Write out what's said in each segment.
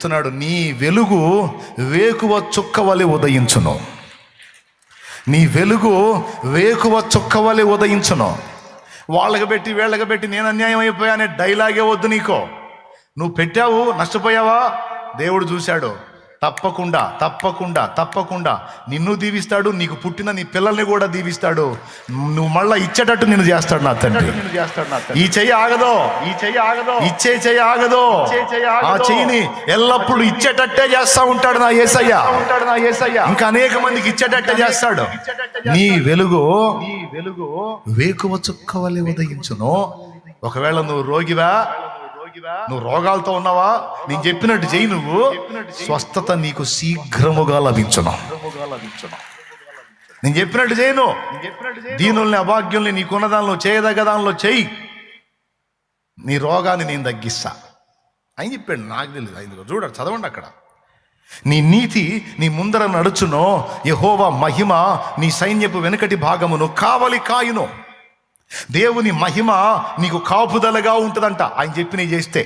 చెప్తున్నాడు నీ వెలుగు వేకువ చుక్క వలె ఉదయించును. నీ వెలుగు వేకువ చుక్క వలె ఉదయించును. వాళ్ళకి పెట్టి వీళ్ళకి పెట్టి నేను అన్యాయం అయిపోయా అనే డైలాగే వద్దు నీకో. నువ్వు పెట్టావు నష్టపోయావా? దేవుడు చూశాడు. తప్పకుండా తప్పకుండా తప్పకుండా. నిన్ను దీవిస్తాడు నీకు పుట్టిన నీ పిల్లల్ని కూడా దీవిస్తాడు. నువ్వు మళ్ళా ఇచ్చేటట్టు నిన్ను చేస్తాడు నా తండ్రి. ఈ చెయ్యి ఆగదో. ఈ చెయ్యి ఆగదో. ఇచ్చే చెయ్యి ఆగదో. ఆ చెయ్యిని ఎల్లప్పుడూ ఇచ్చేటట్టే చేస్తా ఉంటాడు నా ఏసయ్య. ఉంటాడు నా ఏసయ్య. ఇంకా అనేక మందికి ఇచ్చేటట్టే చేస్తాడు. నీ వెలుగు నీ వెలుగు వేకువ చుక్క వలె ఉదయించును. ఒకవేళ నువ్వు రోగివా నువ్వు రోగాలతో ఉన్నావా? నేను చెప్పినట్టు చెయ్యి నువ్వు. స్వస్థత నీకు శీఘ్రముగా లభించును. నేను చెప్పినట్టు చేయను. దీనుల్ని అభాగ్యుల్ని నీకున్న దానిలో చేయదగ్గ దానిలో చెయ్యి. నీ రోగాన్ని నేను తగ్గిస్తా. అని చెప్పాడు నాకు తెలియదు ఐదుగో చూడండి చదవండి అక్కడ. నీ నీతి నీ ముందర నడుచునో. యహోవా మహిమ నీ సైన్యపు వెనుకటి భాగమును కావలి కాయును. దేవుని మహిమ నీకు కాపుదలగా ఉంటుందంట. ఆయన చెప్పినవి చేస్తే.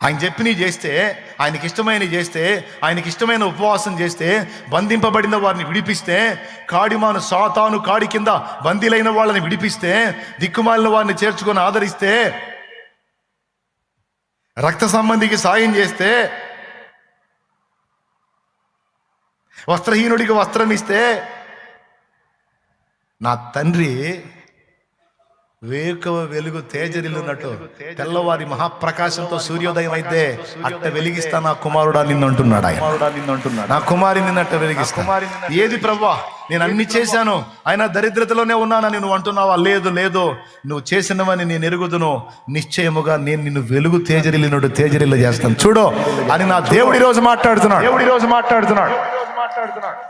ఆయన చెప్పినవి చేస్తే ఆయనకి ఇష్టమైన చేస్తే ఆయనకి ఇష్టమైన ఉపవాసం చేస్తే బంధింపబడిన వారిని విడిపిస్తే కాడిమాను సాతాను కాడి కింద బందీలైన వాళ్ళని విడిపిస్తే దిక్కుమాలిన వారిని చేర్చుకొని ఆదరిస్తే రక్త సంబంధికి సాయం చేస్తే వస్త్రహీనుడికి వస్త్రం ఇస్తే నా తండ్రి వేకువ వెలుగు తేజరిల్లున్నట్టు తెల్లవారి మహాప్రకాశంతో సూర్యోదయం అయితే అట్ట వెలిగిస్తా నా కుమారుడా నిన్ను అంటున్నాడు ఆయన. నా కుమారి నిన్నట్ట వెలిగిస్తా. ఏది ప్రభా నేను అన్ని చేశాను. ఆయన దరిద్రతలోనే ఉన్నానని నువ్వు అంటున్నావా? లేదు లేదు. నువ్వు చేసినవని నేను ఎరుగుదును. నిశ్చయముగా నేను నిన్ను వెలుగు తేజరిల్లినట్టు తేజరిల్ల చేస్తాను చూడు అని నా దేవుడి రోజు మాట్లాడుతున్నాడు. దేవుడి రోజు మాట్లాడుతున్నాడు.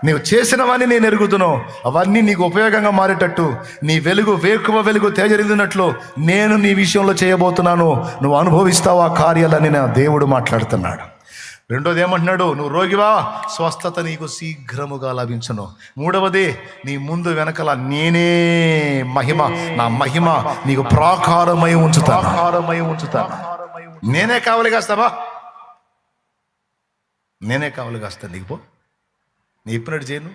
నీవు చేసినవన్నీ నేను ఎరుగుతును అవన్నీ నీకు ఉపయోగంగా మారేటట్టు. నీ వెలుగు వేకువ వెలుగు తేజరిల్లినట్లు నేను నీ విషయంలో చేయబోతున్నాను. నువ్వు అనుభవిస్తావు ఆ కార్యాలని నా దేవుడు మాట్లాడుతున్నాడు. రెండోది ఏమంటున్నాడు? నువ్వు రోగివా? స్వస్థత నీకు శీఘ్రముగా లభించును. మూడవది నీ ముందు వెనకల నేనే మహిమ. నా మహిమ నీకు ప్రాకారమై ఉంచుతా ప్రాకారమై ఉంచుతా నేనే కావలి కాస్తావా నేనే కావలి కాస్తాను నీకు పో. నేను చెప్పినట్టు చేయను.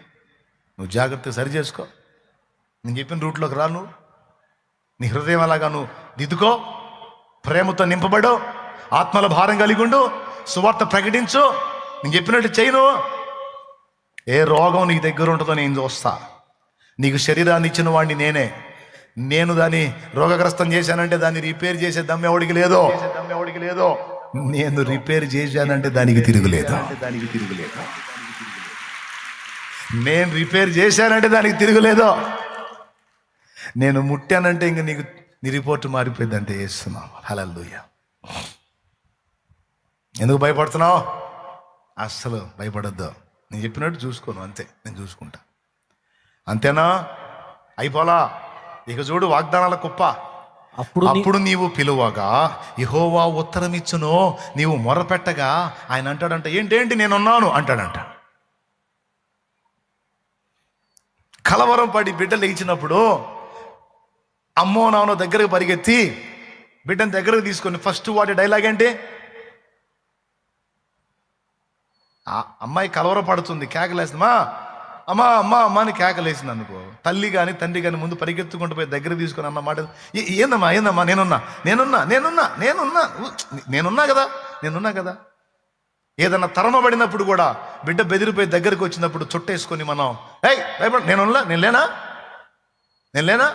నువ్వు జాగ్రత్తగా సరి చేసుకో. నేను చెప్పిన రూట్లోకి రా నువ్వు. నీ హృదయం అలాగా నువ్వు దిద్దుకో. ప్రేమతో నింపబడు. ఆత్మల భారం కలిగి ఉండు. సువార్త ప్రకటించు. నేను చెప్పినట్టు చేయను ఏ రోగం నీకు దగ్గర ఉంటుందో నేను చూస్తా. నీకు శరీరాన్ని ఇచ్చిన వాడిని నేనే. నేను దాన్ని రోగగ్రస్తం చేశానంటే దాన్ని రిపేర్ చేసే దమ్మె ఎవడికి లేదో. దమ్మె ఎవడికి లేదో. నేను రిపేర్ చేశానంటే దానికి తిరుగులేదు? దానికి తిరుగులేదు? నేను రిపేర్ చేశానంటే దానికి తిరుగులేదో. నేను ముట్టానంటే ఇంక నీకు నీ రిపోర్ట్ మారిపోయిందంటే వేస్తున్నావు హలల్లుయ్య ఎందుకు భయపడుతున్నావు? అస్సలు భయపడద్దు. నేను చెప్పినట్టు చూసుకోను అంతే. నేను చూసుకుంటా. అంతేనా? అయిపోలా? ఇక చూడు వాగ్దానాల కుప్ప. అప్పుడు అప్పుడు నీవు పిలువగా యహోవా ఉత్తరం ఇచ్చును నీవు మొరపెట్టగా ఆయన అంటాడంట ఏంటేంటి నేనున్నాను అంటాడంట. కలవరం పడి బిడ్డ లేచినప్పుడు అమ్మో నాన్న దగ్గరకు పరిగెత్తి బిడ్డను దగ్గరకు తీసుకొని ఫస్ట్ వాటి డైలాగ్ ఏంటి? అమ్మాయి కలవర పడుతుంది కేకలేస్తుందమ్మా అమ్మా అమ్మా అమ్మ అని కేకలేసింది అనుకో తల్లి కానీ తండ్రి కానీ ముందు పరిగెత్తుకుంటూ పోయి దగ్గర తీసుకొని అన్నమాట ఏందమ్మా ఏందమ్మా నేనున్నా నేనున్నా నేనున్నా నేనున్నా నేనున్నా కదా నేనున్నా కదా. ఏదైనా తరమబడినప్పుడు కూడా బిడ్డ బెదిరిపోయి దగ్గరికి వచ్చినప్పుడు చుట్టేసుకొని మనం ఏయ్ భయపడ నేను నేను లేనా? నేను లేనా?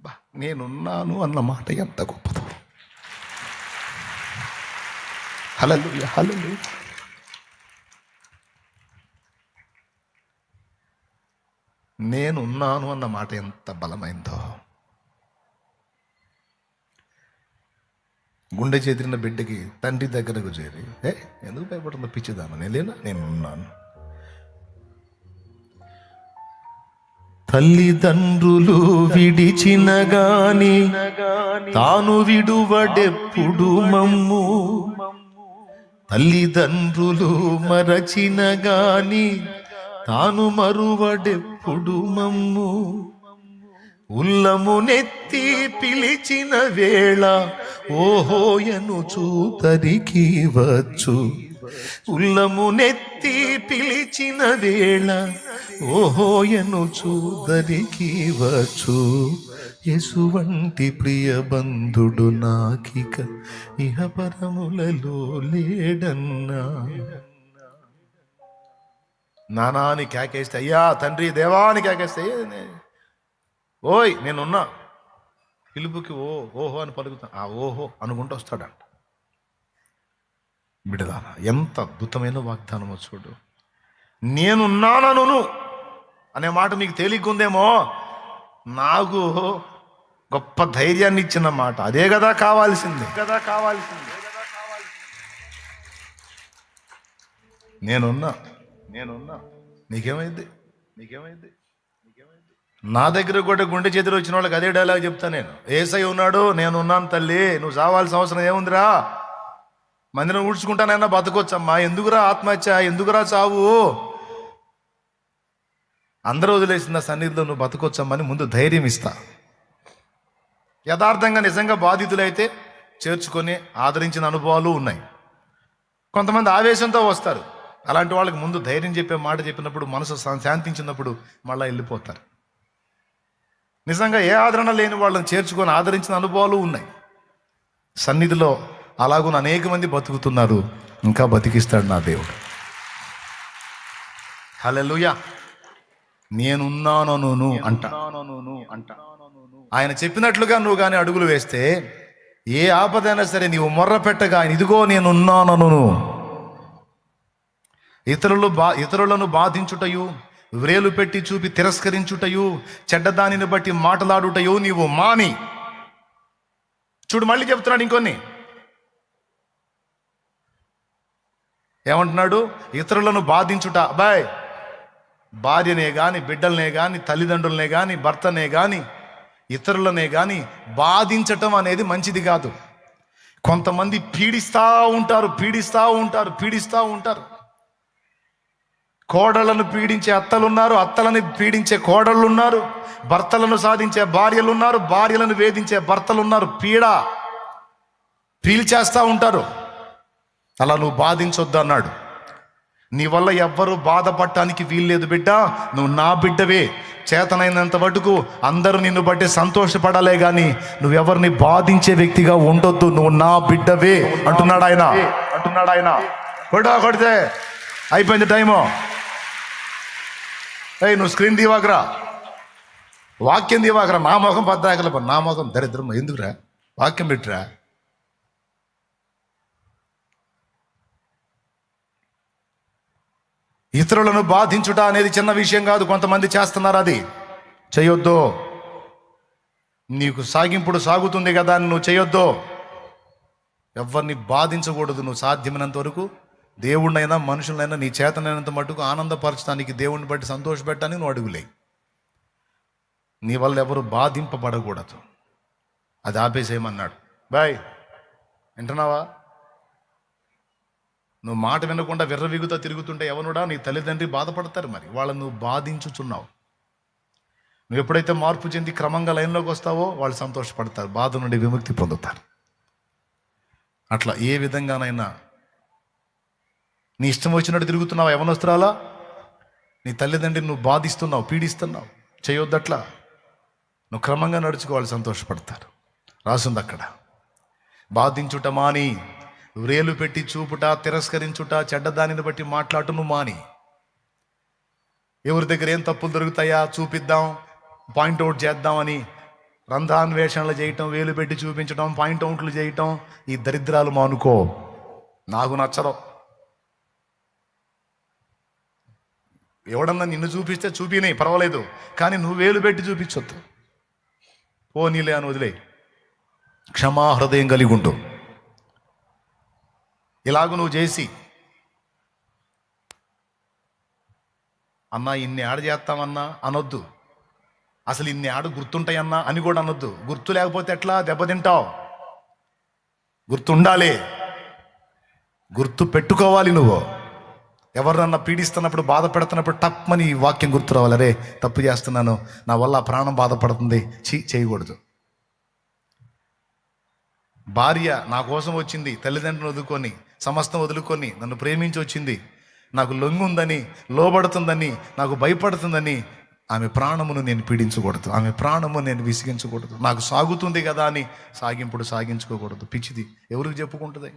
బా, నేనున్నాను అన్న మాట ఎంత గొప్పదో. హలో హలో నేనున్నాను అన్న మాట ఎంత బలమైందో. గుండె చేతిన బిడ్డకి తండ్రి దగ్గరకు చేరి ఏ ఎందుకు భయపడుతుందో పిచ్చిదాను నేను లేనా? నేను ఉన్నాను. తల్లిదండ్రులు విడిచిన గాని తాను విడువడెప్పుడు మమ్ము. తల్లిదండ్రులు మరచిన గాని తాను మరువడెప్పుడు మమ్ము. ఉల్లమునెత్తి పిలిచిన వేళ ఓహోయను చూతరికి వచ్చు. ఉల్లమునెత్తి పిలిచిన వేళ ఓహోయను చూదరికి వచ్చు. ఎసువంటి ప్రియ బంధుడు నాకిక ఇహపరములలో లేడన్నా. నానాని కేకేస్తే అయ్యా తండ్రి దేవాని కేకేస్తే ఓయ్ నేనున్నా. పిలుపుకి ఓ ఓహో అని పలుకుతా. ఆ ఓహో అనుకుంటూ వస్తాడంట. బిడదాన ఎంత అద్భుతమైన వాగ్దానమో చూడు. నేనున్నానను అనే మాట మీకు తేలిగ్గుందేమో? నాకు గొప్ప ధైర్యాన్ని ఇచ్చిన మాట. అదే కదా కావాల్సింది. కదా కావాల్సింది. నేనున్నా. నేనున్నా. నీకేమైంది? నీకేమైంది? నా దగ్గర కూడా గుండె చేతులు వచ్చిన వాళ్ళకి అదే డైలాగ్ చెప్తా నేను. ఏసై ఉన్నాడు నేను ఉన్నాను తల్లి నువ్వు చావాల్సిన అవసరం ఏముందిరా? మందిరం ఊడ్చుకుంటానైనా బతకొచ్చమ్మా. ఎందుకురా ఆత్మహత్య? ఎందుకురా చావు? అందరూ వదిలేసిన సన్నిధిలో నువ్వు బతకొచ్చమ్మని ముందు ధైర్యం ఇస్తా. యథార్థంగా నిజంగా బాధితులైతే చేర్చుకొని ఆదరించిన అనుభవాలు ఉన్నాయి. కొంతమంది ఆవేశంతో వస్తారు. అలాంటి వాళ్ళకి ముందు ధైర్యం చెప్పే మాట చెప్పినప్పుడు మనసు శాంతించినప్పుడు మళ్ళీ వెళ్ళిపోతారు. నిజంగా ఏ ఆదరణ లేని వాళ్ళని చేర్చుకొని ఆదరించిన అనుభవాలు ఉన్నాయి. సన్నిధిలో అలాగున అనేక మంది బతుకుతున్నారు. ఇంకా బతికిస్తాడు నా దేవుడు. హల్లెలూయా. నేనున్నాను అంట అంట. ఆయన చెప్పినట్లుగా నువ్వు కానీ అడుగులు వేస్తే ఏ ఆపదైనా సరే నీవు మొర్ర పెట్టగా ఆయన ఇదిగో నేనున్నాను ఇతరులు బా ఇతరులను బాధించుటయు వ్రేలు పెట్టి చూపి తిరస్కరించుటయు చెడ్డదానిని బట్టి మాటలాడుటయు నీవు మాని. చూడు మళ్ళీ చెప్తున్నాడు ఇంకొన్ని. ఏమంటున్నాడు? ఇతరులను బాధించుట. అబ్బాయ్ భార్యనే కానీ బిడ్డలనే కానీ తల్లిదండ్రులనే కానీ భర్తనే కానీ ఇతరులనే కానీ బాధించటం అనేది మంచిది కాదు. కొంతమంది పీడిస్తూ ఉంటారు పీడిస్తూ ఉంటారు పీడిస్తూ ఉంటారు. కోడలను పీడించే అత్తలున్నారు అత్తలని పీడించే కోడళ్ళు ఉన్నారు భర్తలను సాధించే భార్యలు ఉన్నారు భార్యలను వేధించే భర్తలు ఉన్నారు పీడ పీల్చేస్తూ ఉంటారు. అలా నువ్వు బాధించొద్దు అన్నాడు. నీ వల్ల ఎవ్వరూ బాధపడటానికి వీల్లేదు బిడ్డ నువ్వు నా బిడ్డవే. చేతనైనంత మటుకు అందరూ నిన్ను బట్టి సంతోషపడాలే కానీ నువ్వెవరిని బాధించే వ్యక్తిగా ఉండొద్దు. నువ్వు నా బిడ్డవే అంటున్నాడు ఆయన. అంటున్నాడు ఆయన. కొడితే. అయిపోయింది టైము. ఏయ్ నువ్వు స్క్రీన్ దీవాకరా వాక్యం దీవాకరా నా ముఖం పద్దాకల నా ముఖం దరిద్రం. ఎందుకురా? వాక్యం పెట్టురా? ఇతరులను బాధించుట అనేది చిన్న విషయం కాదు. కొంతమంది చేస్తున్నారు అది. చేయొద్దు. నీకు సాగింపుడు సాగుతుంది కదా అని నువ్వు చేయొద్దు. ఎవరిని బాధించకూడదు. నువ్వు సాధ్యమైనంత వరకు దేవుణ్ణైనా మనుషులైనా నీ చేతనైనంత మటుకు ఆనందపరచడానికి దేవుణ్ణి బట్టి సంతోషపెట్టడానికి నువ్వు అడుగులే. నీ వల్ల ఎవరు బాధింపబడకూడదు. అది ఆపేసేయమన్నాడు. బాయ్ వింటున్నావా? నువ్వు మాట వినకుండా విర్రవిగుతా తిరుగుతుంటే ఎవనుడా? నీ తల్లిదండ్రి బాధపడతారు మరి. వాళ్ళని నువ్వు బాధించుచున్నావు. నువ్వు ఎప్పుడైతే మార్పు చెంది క్రమంగా లైన్లోకి వస్తావో వాళ్ళు సంతోషపడతారు బాధ నుండి విముక్తి పొందుతారు. అట్లా ఏ విధంగానైనా నీ ఇష్టం వచ్చినట్టు తిరుగుతున్నావు ఎవనొస్తురాలా నీ తల్లిదండ్రిని నువ్వు బాధిస్తున్నావు పీడిస్తున్నావు. చేయొద్దట్లా? నువ్వు క్రమంగా నడుచుకోవాలి సంతోషపడతారు. రాసుంది అక్కడ. బాధించుట మాని వ్రేలు పెట్టి చూపుట తిరస్కరించుట చెడ్డదానిని బట్టి మాట్లాడును మాని. ఎవరి దగ్గర ఏం తప్పులు దొరుకుతాయా? చూపిద్దాం పాయింట్ అవుట్ చేద్దామని. రంధ్రాన్వేషణలు చేయటం వేలు పెట్టి చూపించడం పాయింట్ అవుట్లు చేయటం ఈ దరిద్రాలు మానుకో. నాకు నచ్చదు. ఎవడన్నా నిన్ను చూపిస్తే చూపినాయి పర్వాలేదు. కానీ నువ్వు వేలు పెట్టి చూపించొద్దు. పోనీలే అని వదిలే. క్షమా హృదయం కలిగి ఉండు. ఇలాగ నువ్వు చేసి అన్నా ఇన్ని ఆడ చేస్తామన్నా అనొద్దు. అసలు ఇన్ని ఆడు గుర్తుంటాయన్నా? అని కూడా అనొద్దు. గుర్తు లేకపోతే ఎట్లా? దెబ్బతింటావు గుర్తుండాలి. గుర్తు పెట్టుకోవాలి నువ్వు. ఎవరినన్నా పీడిస్తున్నప్పుడు బాధ పెడుతున్నప్పుడు టప్మని ఈ వాక్యం గుర్తు రావాలి. అరే తప్పు చేస్తున్నాను. నా వల్ల ఆ ప్రాణం బాధపడుతుంది. చీ చేయకూడదు. భార్య నా కోసం వచ్చింది. తల్లిదండ్రులను వదులుకొని సమస్తం వదులుకొని నన్ను ప్రేమించి వచ్చింది. నాకు లొంగుందని లోబడుతుందని నాకు భయపడుతుందని ఆమె ప్రాణమును నేను పీడించకూడదు. ఆమె ప్రాణము నేను విసిగించకూడదు. నాకు సాగుతుంది కదా అని సాగింపుడు సాగించుకోకూడదు. పిచ్చిది. ఎవరికి చెప్పుకుంటుంది?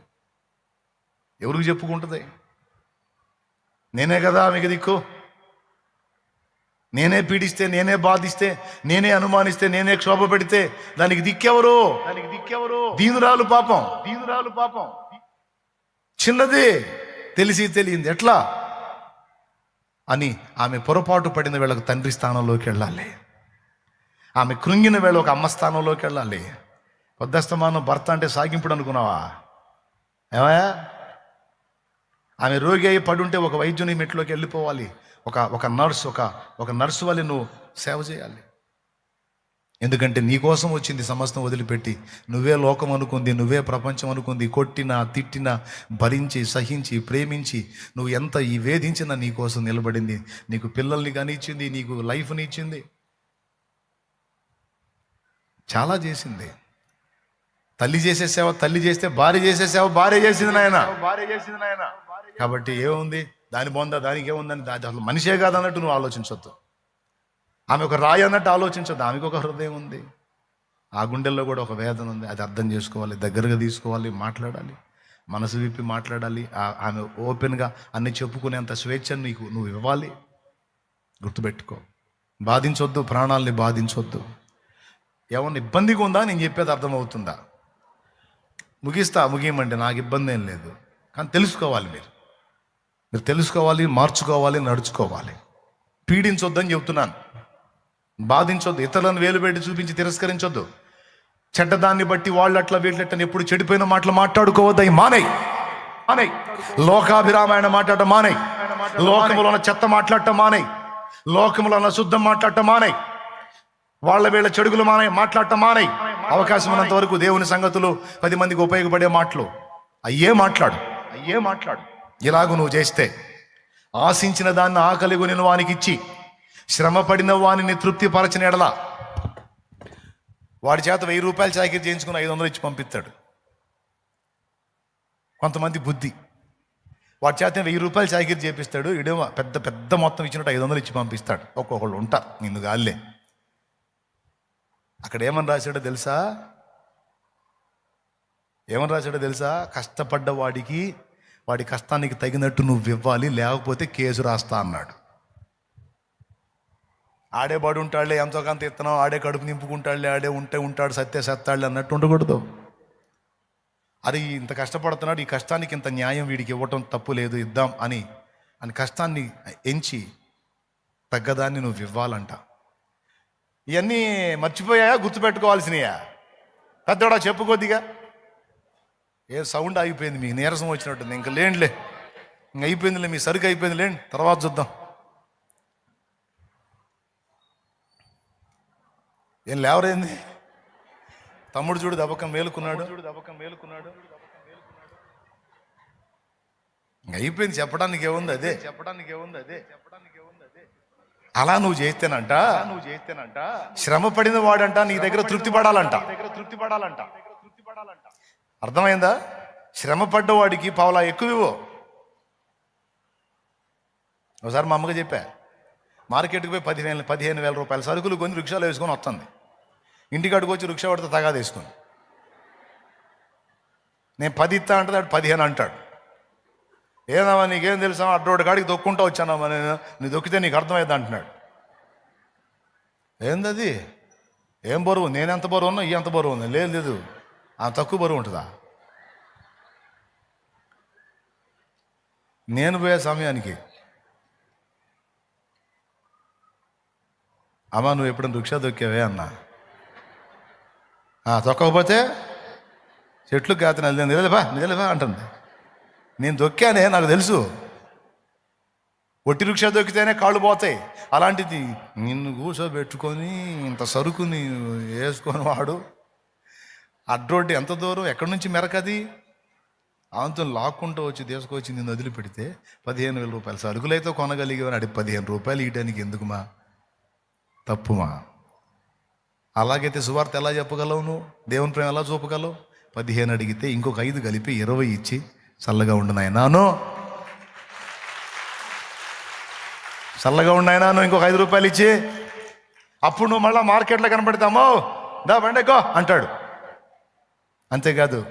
ఎవరికి చెప్పుకుంటుంది? నేనే కదా ఆమెకి దిక్కు? నేనే పీడిస్తే నేనే బాధిస్తే నేనే అనుమానిస్తే నేనే క్షోభ పెడితే దానికి దిక్కెవరు? దానికి దిక్కెవరు? దీనురాలు పాపం. దీనురాలు పాపం. చిన్నది. తెలిసి తెలియంది. ఎట్లా? అని ఆమె పొరపాటు పడిన వేళకు తండ్రి స్థానంలోకి వెళ్ళాలి. ఆమె కృంగిన వేళ ఒక అమ్మ స్థానంలోకి వెళ్ళాలి. వద్దస్తమానం భర్త అంటే సాగింపుడు అనుకున్నావా? ఏమయ్యా? ఆమె రోగి అయి పడుంటే ఒక వైద్యుని మెట్లోకి వెళ్ళిపోవాలి. ఒక ఒక నర్స్ ఒక ఒక నర్సు వల్ల నువ్వు సేవ చేయాలి. ఎందుకంటే నీ కోసం వచ్చింది సమస్తం వదిలిపెట్టి. నువ్వే లోకం అనుకుంది నువ్వే ప్రపంచం అనుకుంది. కొట్టినా తిట్టినా భరించి సహించి ప్రేమించి నువ్వు ఎంత ఈ వేధించినా నీ కోసం నిలబడింది. నీకు పిల్లల్ని కానీ ఇచ్చింది నీకు లైఫ్ని ఇచ్చింది. చాలా చేసింది. తల్లి చేసే సేవ తల్లి చేస్తే భార్య చేసే సేవ భార్య చేసింది నాయన భార్య చేసింది నాయన. కాబట్టి ఏముంది? దాని బొంద దానికి ఏముందని దాని అసలు మనిషే కాదన్నట్టు నువ్వు ఆలోచించొద్దు. ఆమె ఒక రాయి అన్నట్టు ఆలోచించొద్దు. ఆమెకు ఒక హృదయం ఉంది. ఆ గుండెల్లో కూడా ఒక వేదన ఉంది. అది అర్థం చేసుకోవాలి దగ్గరగా తీసుకోవాలి మాట్లాడాలి. మనసు విప్పి మాట్లాడాలి. ఆమె ఓపెన్గా అన్ని చెప్పుకునేంత స్వేచ్ఛను నీకు నువ్వు ఇవ్వాలి. గుర్తుపెట్టుకో. బాధించొద్దు ప్రాణాలని బాధించొద్దు. ఏమన్నా ఇబ్బందిగా ఉందా? నేను చెప్పేది అర్థమవుతుందా? ముగిస్తా ముగియమంటే నాకు ఇబ్బంది ఏం లేదు. కానీ తెలుసుకోవాలి మీరు. మీరు తెలుసుకోవాలి మార్చుకోవాలి నడుచుకోవాలి. పీడించొద్దని చెప్తున్నాను బాధించొద్దు. ఇతరులను వేలు పెట్టి చూపించి తిరస్కరించొద్దు. చెడ్డదాన్ని బట్టి వాళ్ళు అట్లా వీళ్ళట్లని ఎప్పుడు చెడిపోయిన మాటలు మాట్లాడుకోవద్దు అవి మానే మానే లోకాభిరామాయణ మాట్లాడటం మానే లోకములో ఉన్న చెత్త మాట్లాడటం మానే లోకములో ఉన్న శుద్ధం మాట్లాడటం మానే వాళ్ళ వీళ్ళ చెడుగులు మానే మాట్లాడటం మానే అవకాశం ఉన్నంత వరకు దేవుని సంగతులు పది మందికి ఉపయోగపడే మాటలు. అయ్యే మాట్లాడు. అయ్యే మాట్లాడు. ఇలాగ నువ్వు చేస్తే ఆశించిన దాన్ని ఆకలిగొనిన వానికి ఇచ్చి శ్రమపడిన వానిని తృప్తిపరచిన ఎడలా వాడి చేత వెయ్యి రూపాయలు చాకరీ చేయించుకుని ఐదు వందలు ఇచ్చి పంపిస్తాడు. కొంతమంది బుద్ధి. వాడి చేత వెయ్యి రూపాయలు చాకరీ చేపిస్తాడు. ఇడేమో పెద్ద పెద్ద మొత్తం ఇచ్చినట్టు ఐదు వందలు ఇచ్చి పంపిస్తాడు. ఒక్కొక్కళ్ళు ఉంటారు నిన్ను గాల్లే. అక్కడ ఏమని రాశాడో తెలుసా? ఏమని రాశాడో తెలుసా? కష్టపడ్డ వాడికి వాడి కష్టానికి తగినట్టు నువ్వు ఇవ్వాలి లేకపోతే కేసు రాస్తా అన్నాడు. ఆడే బడి ఉంటాడులే ఎంతో కొంత ఇత్తనం ఆడే కడుపు నింపుకుంటాడులే ఆడే ఉంటే ఉంటాడు సత్య సత్తాడులే అన్నట్టు ఉండకూడదు. అది ఇంత కష్టపడుతున్నాడు ఈ కష్టానికి ఇంత న్యాయం వీడికి ఇవ్వటం తప్పు లేదు ఇద్దాం అని అని కష్టాన్ని ఎంచి తగ్గదాన్ని నువ్వు ఇవ్వాలంట. ఇవన్నీ మర్చిపోయాయా? గుర్తుపెట్టుకోవాల్సినయా? పెద్దోడా చెప్పుకోద్దిగా ఏ సౌండ్ ఆగిపోయింది మీకు నీరసం వచ్చినట్టుంది. ఇంకా లేండిలే ఇంక అయిపోయిందిలే మీ సరుకు అయిపోయింది లేండి తర్వాత చూద్దాం. ఏం లేవరైంది? తమ్ముడు చూడు దబకం మేలుకున్నాడు. చూడు దబకం మేలుకున్నాడు అయిపోయింది చెప్పడానికి ఏముంది అదే. చెప్పడానికి ఏముంది అదే చెప్పడానికి ఏముంది అదే అలా నువ్వు చేస్తేనంట. నువ్వు చేస్తేనంట శ్రమ పడిన వాడంట నీ దగ్గర తృప్తి పడాలంట. దగ్గర తృప్తి పడాలంట తృప్తి పడాలంట. అర్థమైందా? శ్రమ పడ్డవాడికి పావులా ఎక్కువ ఇవ్వు ఒకసారి మా అమ్మగా చెప్పా మార్కెట్కి పోయి పదిహేను పదిహేను వేల రూపాయల సరుకులు కొని రిక్షాలో వేసుకొని వస్తుంది. ఇంటికాడికి వచ్చి రిక్షా పడితే తగాద వేసుకొని. నేను పది ఇస్తా అంటే వాడు పదిహేను అంటాడు. ఏదమ్మా నీకేం తెలుసా అడ్డోడి కాడికి దొక్కుంటా వచ్చానమ్మా నేను నీ దొక్కితే నీకు అర్థమైంది అంటున్నాడు. ఏందది? ఏం బరువు? నేను ఎంత బరువు ఉన్నా ఈ ఎంత బరువు ఉంది? లేదు లేదు. ఆ తక్కువ బరువు ఉంటుందా? నేను పోయే సమయానికి. అమ్మా నువ్వు ఎప్పుడు రిక్షా దొక్కావే అన్నా? తొక్కకపోతే చెట్లు కాత నిజలేపా నిజలేపా అంటుంది. నేను దొక్కానే నాకు తెలుసు. ఒట్టి రిక్షా దొక్కితేనే కాళ్ళు పోతాయి. అలాంటిది నిన్ను కూర్చోబెట్టుకొని ఇంత సరుకుని వేసుకొని వాడు అడ్రోడ్డు ఎంత దూరం? ఎక్కడి నుంచి మెరకది? ఆమెతో లాక్కుంటూ వచ్చి తీసుకొచ్చి నేను వదిలిపెడితే పదిహేను వేల రూపాయలు సరుకులైతే కొనగలిగేవని అడిగి పదిహేను రూపాయలు ఇవ్వడానికి ఎందుకుమా? తప్పుమా? అలాగైతే సువార్త ఎలా చెప్పగలవు నువ్వు? దేవుని ప్రేమ ఎలా చూపగలవు? పదిహేను అడిగితే ఇంకొక ఐదు కలిపి ఇరవై ఇచ్చి చల్లగా ఉండు నాయనాను చల్లగా ఉండు ఇంకొక ఐదు రూపాయలు ఇచ్చి. అప్పుడు నువ్వు మళ్ళీ మార్కెట్లో కనపడతామో? దా బండెక్కో అంటాడు. అంతేకాదు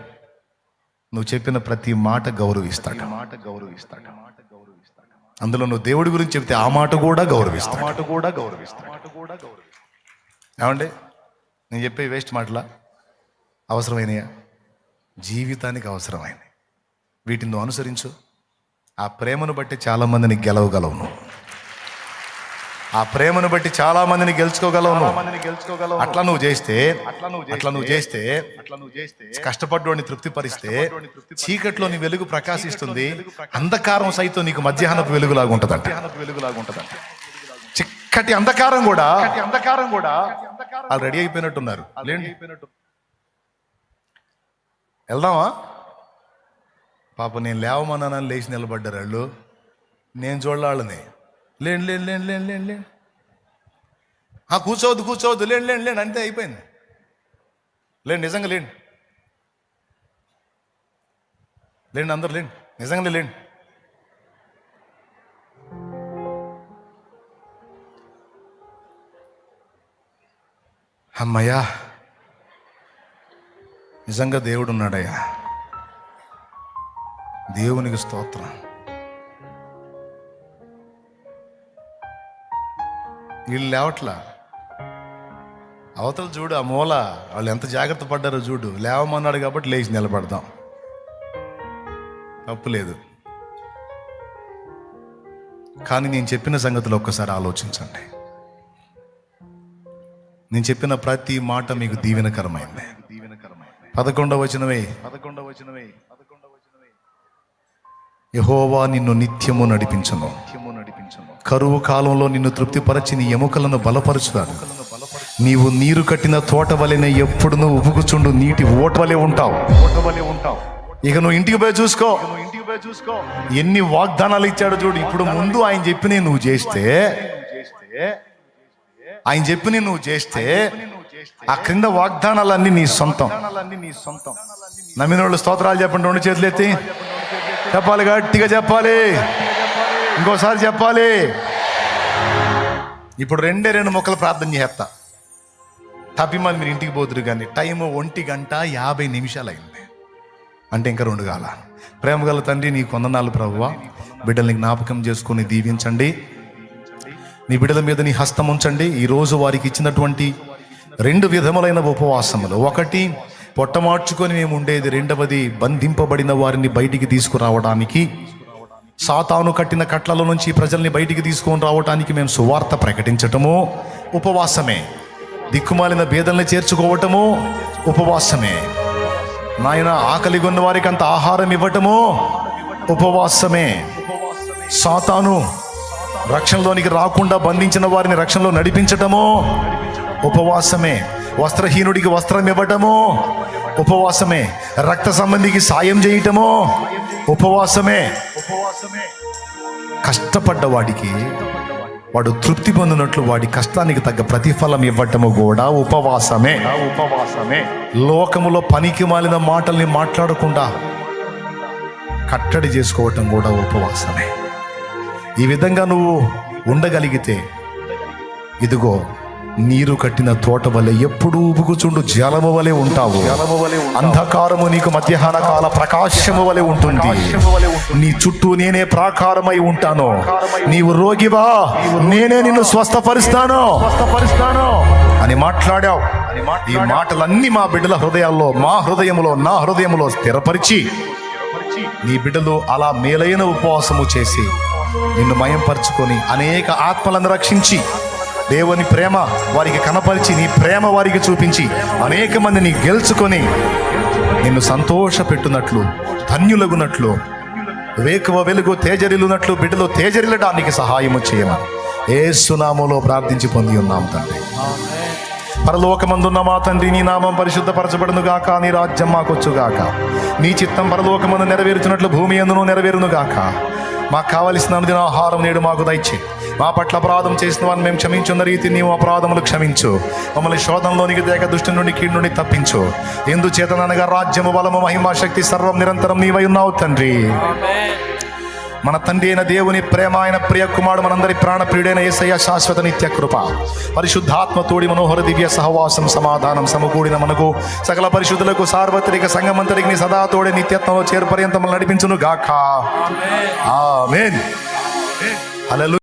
నువ్వు చెప్పిన ప్రతి మాట గౌరవిస్తాడు. మాట గౌరవిస్తాడు. మాట గౌరవిస్తాడు. అందులో నువ్వు దేవుడి గురించి చెప్తే ఆ మాట కూడా గౌరవిస్తాడు. మాట కూడా గౌరవిస్తాడు. మాట కూడా గౌరవిస్తాడు. ఏమండి? నేను చెప్పే వేస్ట్ మాటలా? అవసరమైనయా? జీవితానికి అవసరమైనవి. వీటిని నువ్వు అనుసరించు. ఆ ప్రేమను బట్టి చాలా మందిని గెలవగలవు నువ్వు. ఆ ప్రేమను బట్టి చాలా మందిని గెలుచుకోగలవు గెలుచుకోగలవు అట్లా నువ్వు చేస్తే అట్లా నువ్వు అట్లా నువ్వు చేస్తే అట్లా నువ్వు చేస్తే కష్టపడ్డోని తృప్తిపరిస్తే చీకట్లో నీ వెలుగు ప్రకాశిస్తుంది అంధకారం సైతం నీకు మధ్యాహ్నపు వెలుగులాగా ఉంటదంట. వెలుగులాగా ఉంటదంట. చిక్కటి అంధకారం కూడా అంధకారం కూడా వాళ్ళు రెడీ అయిపోయినట్టున్నారు. వెళ్దామా? పాప నేను లేవమన్నానని లేచి నిలబడ్డారు వాళ్ళు. నేను చూడాలని లేండి లేండి లేండి లేండి లేండి లేండి ఆ కూర్చోవద్దు కూర్చోవద్దు. లేండి లేండి లేండి అంతే అయిపోయింది. లేండి నిజంగా లేండి లేండి అందరు లేండి నిజంగానే లేండి అమ్మయ్యా నిజంగా దేవుడు ఉన్నాడయ్యా దేవునికి స్తోత్రం. వీళ్ళు లేవట్లా? అవతల చూడు ఆ మూల వాళ్ళు ఎంత జాగ్రత్త పడ్డారో చూడు. లేవమన్నాడు కాబట్టి లేచి నిలబడదాం. తప్పు లేదు. కానీ నేను చెప్పిన సంగతులు ఒక్కసారి ఆలోచించండి. నేను చెప్పిన ప్రతి మాట మీకు దీవెనకరమైంది. పదకొండవ వచనమే. పదకొండవ వచనమే పదకొండవ వచనమే యహోవా నిన్ను నిత్యము నడిపించను నిత్యము నడిపించను. కరువు కాలంలో నిన్ను తృప్తిపరచి నీ ఎముకలను బలపరచుతాను నీవు నీరు కట్టిన తోట వలెనే ఎప్పుడు నువ్వు నీటి ఓట వలె ఉంటావు. ఓట ఉంటావు ఇక నువ్వు ఇంటికి పోయి చూసుకో. ఇంటికి పోయి చూసుకో ఎన్ని వాగ్దానాలు ఇచ్చాడు చూడు. ఇప్పుడు ముందు ఆయన చెప్పిన నువ్వు చేస్తే ఆయన చెప్పిన నువ్వు చేస్తే ఆ క్రింద వాగ్దానాలన్నీ నీ సొంతం. నీ సొంతం నమ్మిన వాళ్ళు స్తోత్రాలు చెప్పండి రెండు చేతులు ఎత్తి. చెప్పాలి గట్టిగా చెప్పాలి. ఇంకోసారి చెప్పాలి. ఇప్పుడు రెండే రెండు మొక్కలు ప్రార్థన చేస్తా. తప్పిమని మీరు ఇంటికి పోతురు కానీ టైం ఒంటి గంట యాభై నిమిషాలు అయింది. అంటే ఇంకా రెండు కాల. ప్రేమ గల తండ్రి నీ కొందనాలు ప్రభువ బిడ్డల్ని జ్ఞాపకం చేసుకుని దీవించండి. నీ బిడ్డల మీద నీ హస్తం ఉంచండి. ఈరోజు వారికి ఇచ్చినటువంటి రెండు విధములైన ఉపవాసములు. ఒకటి పొట్టమార్చుకొని మేము ఉండేది. రెండవది బంధింపబడిన వారిని బయటికి తీసుకురావడానికి. సాతాను కట్టిన కట్లలో నుంచి ప్రజల్ని బయటికి తీసుకొని రావడానికి మేము సువార్త ప్రకటించటము? ఉపవాసమే. దిక్కుమాలిన భేదల్ని చేర్చుకోవటము? ఉపవాసమే. నాయన ఆకలి కొన్న వారికి అంత ఆహారం ఇవ్వటము? ఉపవాసమే. సాతాను రక్షణలోనికి రాకుండా బంధించిన వారిని రక్షణలో నడిపించటము? ఉపవాసమే. వస్త్రహీనుడికి వస్త్రం ఇవ్వటము? ఉపవాసమే. రక్త సంబంధికి సాయం చేయటము? ఉపవాసమే. కష్టపడ్డ వాడికి వాడు తృప్తి పొందినట్లు వాడి కష్టానికి తగ్గ ప్రతిఫలం ఇవ్వటము కూడా ఉపవాసమే. ఉపవాసమే. లోకములో పనికి మాలిన మాటల్ని మాట్లాడకుండా కట్టడి చేసుకోవటం కూడా ఉపవాసమే. ఈ విధంగా నువ్వు ఉండగలిగితే ఇదిగో నీరు కట్టిన తోట వలె ఎప్పుడూ ఉబుకుచుండు జలము వలె ఉంటావు. అంధకారము నీకు మధ్యాహ్న కాల ప్రకాశము వలె ఉంటుంది. నీ చుట్టూ నేనే ప్రాకారమై ఉంటాను. నీవు రోగివా? నేనే నిన్ను స్వస్థపరుస్తాను. స్వస్థపరుస్తాను. అని మాట్లాడావు. ఈ మాటలన్నీ మా బిడ్డల హృదయాల్లో మా హృదయములో నా హృదయములో స్థిరపరిచి నీ బిడ్డలు అలా మేలైన ఉపవాసము చేసి నిన్ను మయంపరుచుకొని అనేక ఆత్మలను రక్షించి దేవుని ప్రేమ వారికి కనపరిచి నీ ప్రేమ వారికి చూపించి అనేక మందిని గెలుచుకొని నిన్ను సంతోషపెట్టునట్లు ధన్యులగునట్లు వేకువ వెలుగు తేజరిలునట్లు బిడ్డలు తేజరిల్లడానికి సహాయము చేయమని ఏ సునామోలో ప్రార్థించి పొంది ఉన్నాం తండ్రి. పరలోకమందున్న మా తండ్రి నీ నామం పరిశుద్ధపరచబడును గాక నీ రాజ్యం మాకొచ్చుగాక. నీ చిత్తం పరలోకమందు నెరవేరుచున్నట్లు భూమి ఎందును నెరవేరును గాక. మాకు కావలసిన అనుదిన ఆహారం నేడు మాకు దయచే. మా పట్ల అపరాధం చేసిన వారిని మేము క్షమించున్న రీతి నీవు అపరాధములు క్షమించు. మమ్మల్ని శోధంలోనికి దేక దుష్టి నుండి కీడు నుండి తప్పించు. ఎందుచేతనగా రాజ్యము బలము మహిమా శక్తి సర్వం నిరంతరం నీవై ఉన్నావు తండ్రి. మన తండ్రి అయిన దేవుని ప్రేమ ఆయన ప్రియ కుమారుడు మనందరి ప్రాణప్రియుడైన యేసయ్య శాశ్వత నిత్య కృప. పరిశుద్ధాత్మ తోడి మనోహర దివ్య సహవాసం సమాధానం సమకూడిన మనకు సకల పరిశుద్ధులకు సార్వత్రిక సంగమంతరికి సదా తోడే నిత్యత్వంలో చేరు పర్యంతం నడిపించును గాక ఆమేన్. హల్లెలూయా.